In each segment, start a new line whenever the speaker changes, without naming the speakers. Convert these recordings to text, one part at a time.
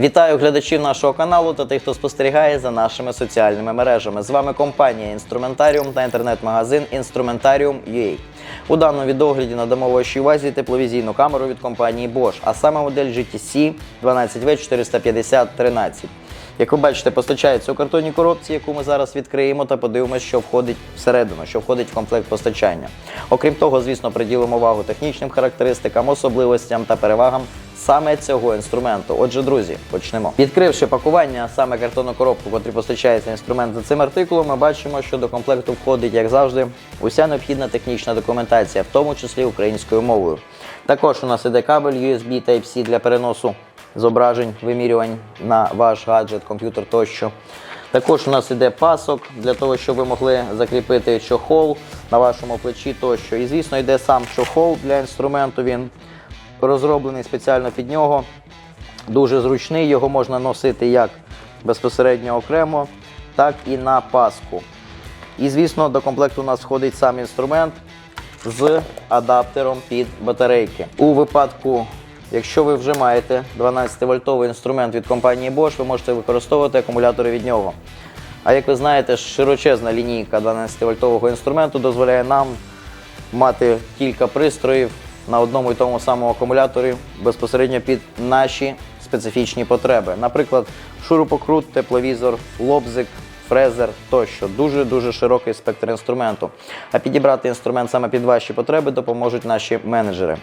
Вітаю глядачів нашого каналу та тих, хто спостерігає за нашими соціальними мережами. З вами компанія Інструментаріум та інтернет-магазин Instrumentarium.ua. У даному відогляді надамо вашій увазі тепловізійну камеру від компанії Bosch, а саме модель GTC 12V450-13. Як ви бачите, постачається у картонній коробці, яку ми зараз відкриємо та подивимося, що входить всередину, що входить в комплект постачання. Окрім того, звісно, приділимо увагу технічним характеристикам, особливостям та перевагам саме цього інструменту. Отже, друзі, почнемо. Відкривши пакування, саме картонну коробку, котрі постачається інструмент за цим артикулом, ми бачимо, що до комплекту входить, як завжди, уся необхідна технічна документація, в тому числі українською мовою. Також у нас іде кабель USB Type-C для переносу зображень, вимірювань на ваш гаджет, комп'ютер тощо. Також у нас іде пасок для того, щоб ви могли закріпити чохол на вашому плечі тощо. І звісно, йде сам чохол для інструменту. Він розроблений спеціально під нього. Дуже зручний, його можна носити як безпосередньо окремо, так і на паску. І, звісно, до комплекту у нас входить сам інструмент з адаптером під батарейки. У випадку, якщо ви вже маєте 12-вольтовий інструмент від компанії Bosch, ви можете використовувати акумулятори від нього. А як ви знаєте, широчезна лінійка 12-вольтового інструменту дозволяє нам мати кілька пристроїв на одному і тому самому акумуляторі безпосередньо під наші специфічні потреби. Наприклад, шурупокрут, тепловізор, лобзик, фрезер тощо. Дуже дуже широкий спектр інструменту. А підібрати інструмент саме під ваші потреби допоможуть наші менеджери.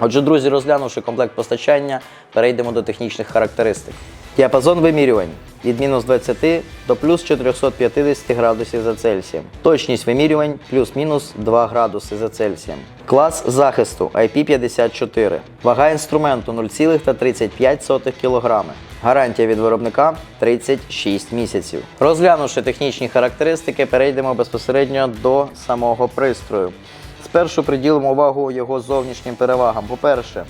Отже, друзі, розглянувши комплект постачання, перейдемо до технічних характеристик. Діапазон вимірювань від мінус 20 до плюс 450 градусів за Цельсієм. Точність вимірювань плюс-мінус 2 градуси за Цельсієм. Клас захисту IP54. Вага інструменту 0,35 кг. Гарантія від виробника 36 місяців. Розглянувши технічні характеристики, перейдемо безпосередньо до самого пристрою. Спершу приділимо увагу його зовнішнім перевагам. По-перше,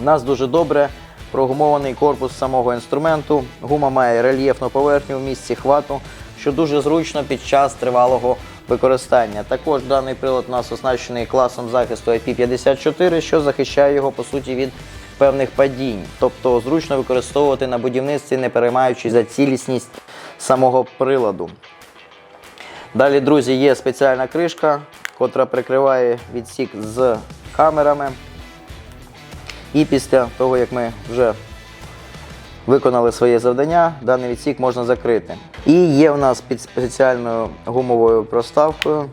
у нас дуже добре прогумований корпус самого інструменту. Гума має рельєфну поверхню в місці хвату, що дуже зручно під час тривалого використання. Також даний прилад у нас оснащений класом захисту IP54, що захищає його по суті від певних падінь. Тобто зручно використовувати на будівництві, не переймаючись за цілісність самого приладу. Далі, друзі, є спеціальна кришка, котра прикриває відсік з камерами. І після того, як ми вже виконали своє завдання, даний відсік можна закрити. І є в нас під спеціальною гумовою проставкою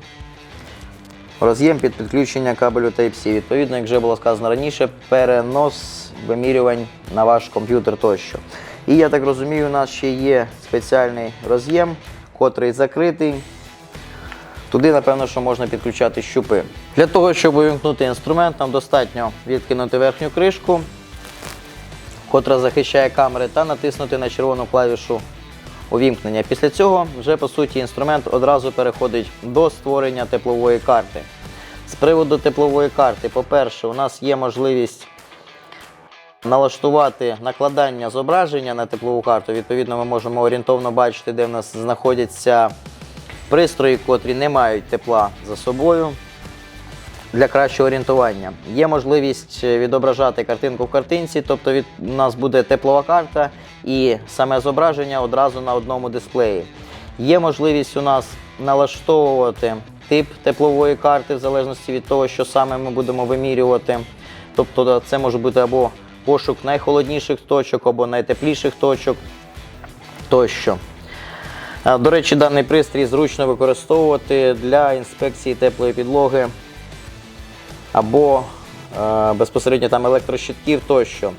роз'єм під підключення кабелю Type-C. Відповідно, як вже було сказано раніше, перенос вимірювань на ваш комп'ютер тощо. І я так розумію, у нас ще є спеціальний роз'єм, котрий закритий. Туди, напевно, що можна підключати щупи. Для того, щоб увімкнути інструмент, нам достатньо відкинути верхню кришку, котра захищає камери, та натиснути на червону клавішу увімкнення. Після цього вже по суті інструмент одразу переходить до створення теплової карти. З приводу теплової карти, по-перше, у нас є можливість налаштувати накладання зображення на теплову карту. Відповідно, ми можемо орієнтовно бачити, де в нас знаходяться пристрої, котрі не мають тепла за собою. Для кращого орієнтування є можливість відображати картинку в картинці, тобто від нас буде теплова карта і саме зображення одразу на одному дисплеї. Є можливість у нас налаштовувати тип теплової карти в залежності від того, що саме ми будемо вимірювати. Тобто це може бути або пошук найхолодніших точок, або найтепліших точок тощо. До речі, даний пристрій зручно використовувати для інспекції теплої підлоги або е, безпосередньо там електрощитків тощо.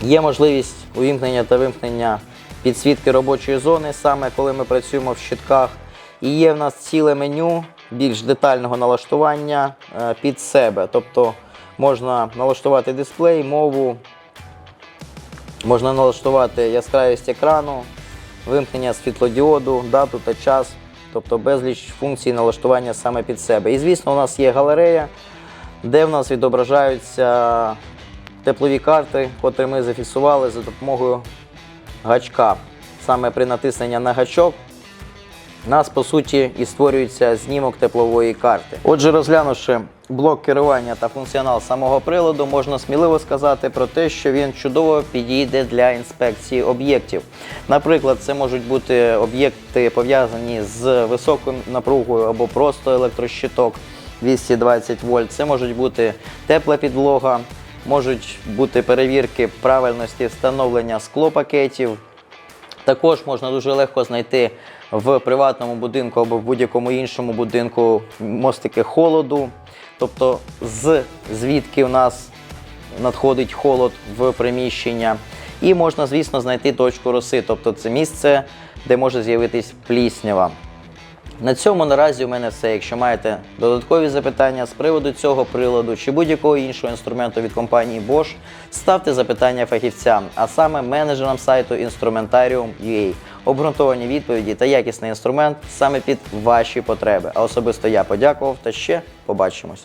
Є можливість увімкнення та вимкнення підсвітки робочої зони, саме коли ми працюємо в щитках. І є в нас ціле меню більш детального налаштування е, під себе. Тобто можна налаштувати дисплей, мову, можна налаштувати яскравість екрану, вимкнення світлодіоду, дату та час, тобто безліч функцій налаштування саме під себе. І звісно, у нас є галерея, де в нас відображаються теплові карти, котрі ми зафіксували за допомогою гачка. Саме при натисненні на гачок нас по суті і створюється знімок теплової карти. Отже, розглянувши блок керування та функціонал самого приладу, можна сміливо сказати про те, що він чудово підійде для інспекції об'єктів. Наприклад, це можуть бути об'єкти пов'язані з високою напругою або просто електрощиток 220 вольт. Це можуть бути тепла підлога, можуть бути перевірки правильності встановлення склопакетів. Також можна дуже легко знайти в приватному будинку або в будь-якому іншому будинку мостики холоду. Тобто, з звідки у нас надходить холод в приміщення. І можна, звісно, знайти точку роси, тобто це місце, де може з'явитись пліснява. На цьому наразі у мене все. Якщо маєте додаткові запитання з приводу цього приладу чи будь-якого іншого інструменту від компанії Bosch, ставте запитання фахівцям, а саме менеджерам сайту Instrumentarium.ua. Обґрунтовані відповіді та якісний інструмент саме під ваші потреби. А особисто я подякував та ще побачимось.